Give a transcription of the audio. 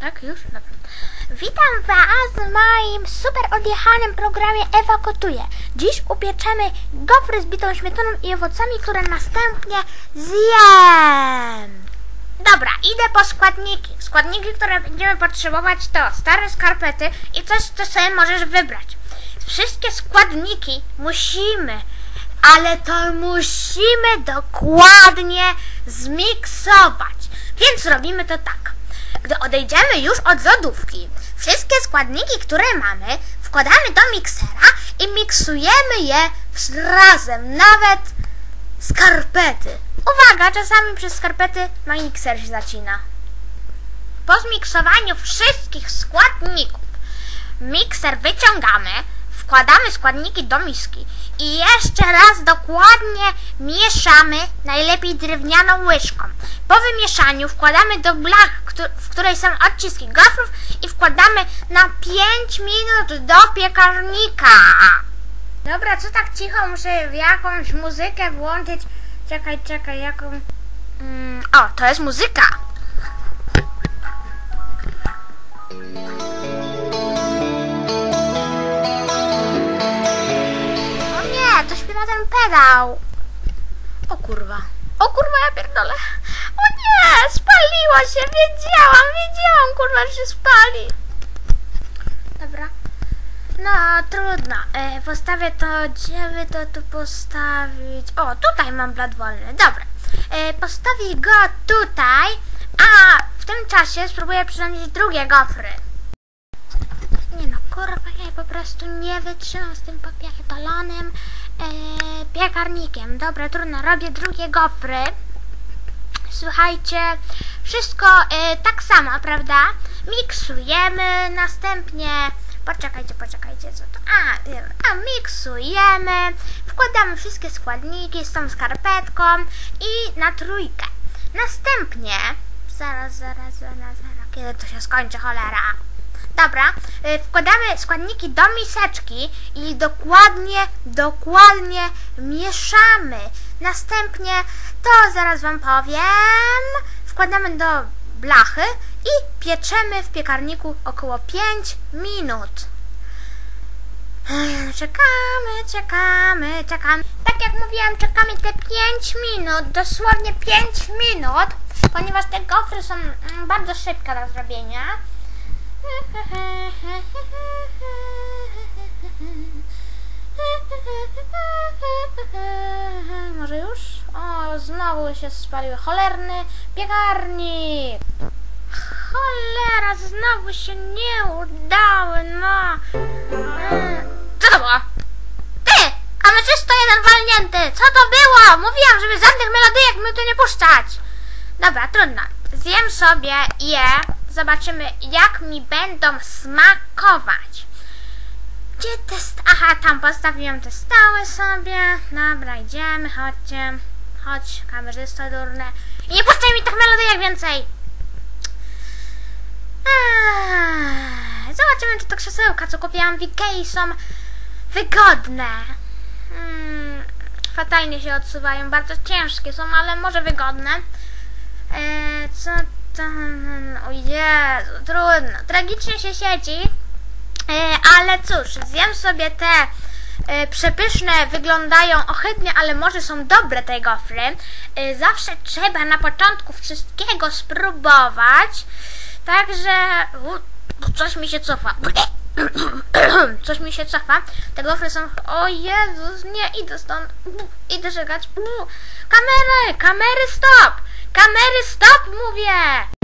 Tak, już? Dobra. Witam Was w moim super odjechanym programie Ewa Gotuje. Dziś upieczemy gofry z bitą śmietaną i owocami, które następnie zjem. Dobra, idę po składniki. Składniki, które będziemy potrzebować to stare skarpety i coś, co sobie możesz wybrać. Wszystkie składniki musimy, ale to musimy dokładnie zmiksować. Więc robimy to tak. Gdy odejdziemy już od lodówki, wszystkie składniki, które mamy, wkładamy do miksera i miksujemy je razem, nawet skarpety. Uwaga, czasami przez skarpety mikser się zacina. Po zmiksowaniu wszystkich składników, mikser wyciągamy, wkładamy składniki do miski i jeszcze raz dokładnie mieszamy, najlepiej drewnianą łyżką. Po wymieszaniu wkładamy do blach, w której są odciski gofrów i wkładamy na 5 minut do piekarnika. Dobra, co tak cicho? Muszę jakąś muzykę włączyć. Czekaj, czekaj, jaką... Mm, o, to jest muzyka. O nie, to śpiewa ten pedał. O kurwa. O kurwa, ja pierdolę. O nie, spaliła się, wiedziałam, wiedziałam, kurwa, że się spali. Dobra. No, trudno. E, postawię to, gdzie by to tu postawić? O, tutaj mam blat wolny. Dobra. E, postawię go tutaj, a w tym czasie spróbuję przynajmniej drugie gofry. Nie no, kurwa, ja po prostu nie wytrzymam z tym popierdolonym e, piekarnikiem. Dobra, trudno, robię drugie gofry. Słuchajcie, wszystko e, tak samo, prawda? Miksujemy, następnie... Poczekajcie, poczekajcie, co to... A, e, a miksujemy, wkładamy wszystkie składniki z tą skarpetką i na trójkę. Następnie... Zaraz, zaraz, zaraz, zaraz, kiedy to się skończy, cholera? Dobra, y, wkładamy składniki do miseczki i dokładnie, dokładnie mieszamy. Następnie, to zaraz Wam powiem, wkładamy do blachy i pieczemy w piekarniku około 5 minut. Czekamy, czekamy, czekamy. Tak jak mówiłam, czekamy te 5 minut, dosłownie 5 minut, ponieważ te gofry są mm, bardzo szybkie do zrobienia. Może już? O, znowu się spalił cholerny piekarnik. Cholera, znowu się nie udały, no. Co to było? Ty, kamerzysto jeden walnięty, co to było? Mówiłam, żeby żadnych melodyjek mi tu nie puszczać. Dobra, trudno. Zjem sobie je, zobaczymy jak mi będą smakować. Gdzie te st- Aha, tam postawiłem te stoły sobie. Dobra, idziemy, chodźcie. Chodź, kamerzysto durne. I nie puszczaj mi tych melodyjek więcej. Eee, Zobaczymy, czy te krzesełka, co kupiłam w Ikei są wygodne. Hmm, fatalnie się odsuwają, bardzo ciężkie są, ale może wygodne. Eee, co tam? O Jezu, trudno. Tragicznie się siedzi. E, ale cóż, zjem sobie te e, przepyszne, wyglądają ohydnie, ale może są dobre te gofry. E, zawsze trzeba na początku wszystkiego spróbować. Także coś mi się cofa. Coś mi się cofa. Te gofry są... O Jezus, nie, idę stąd. Idę żegać. Kamery, kamery stop! Kamery stop, mówię!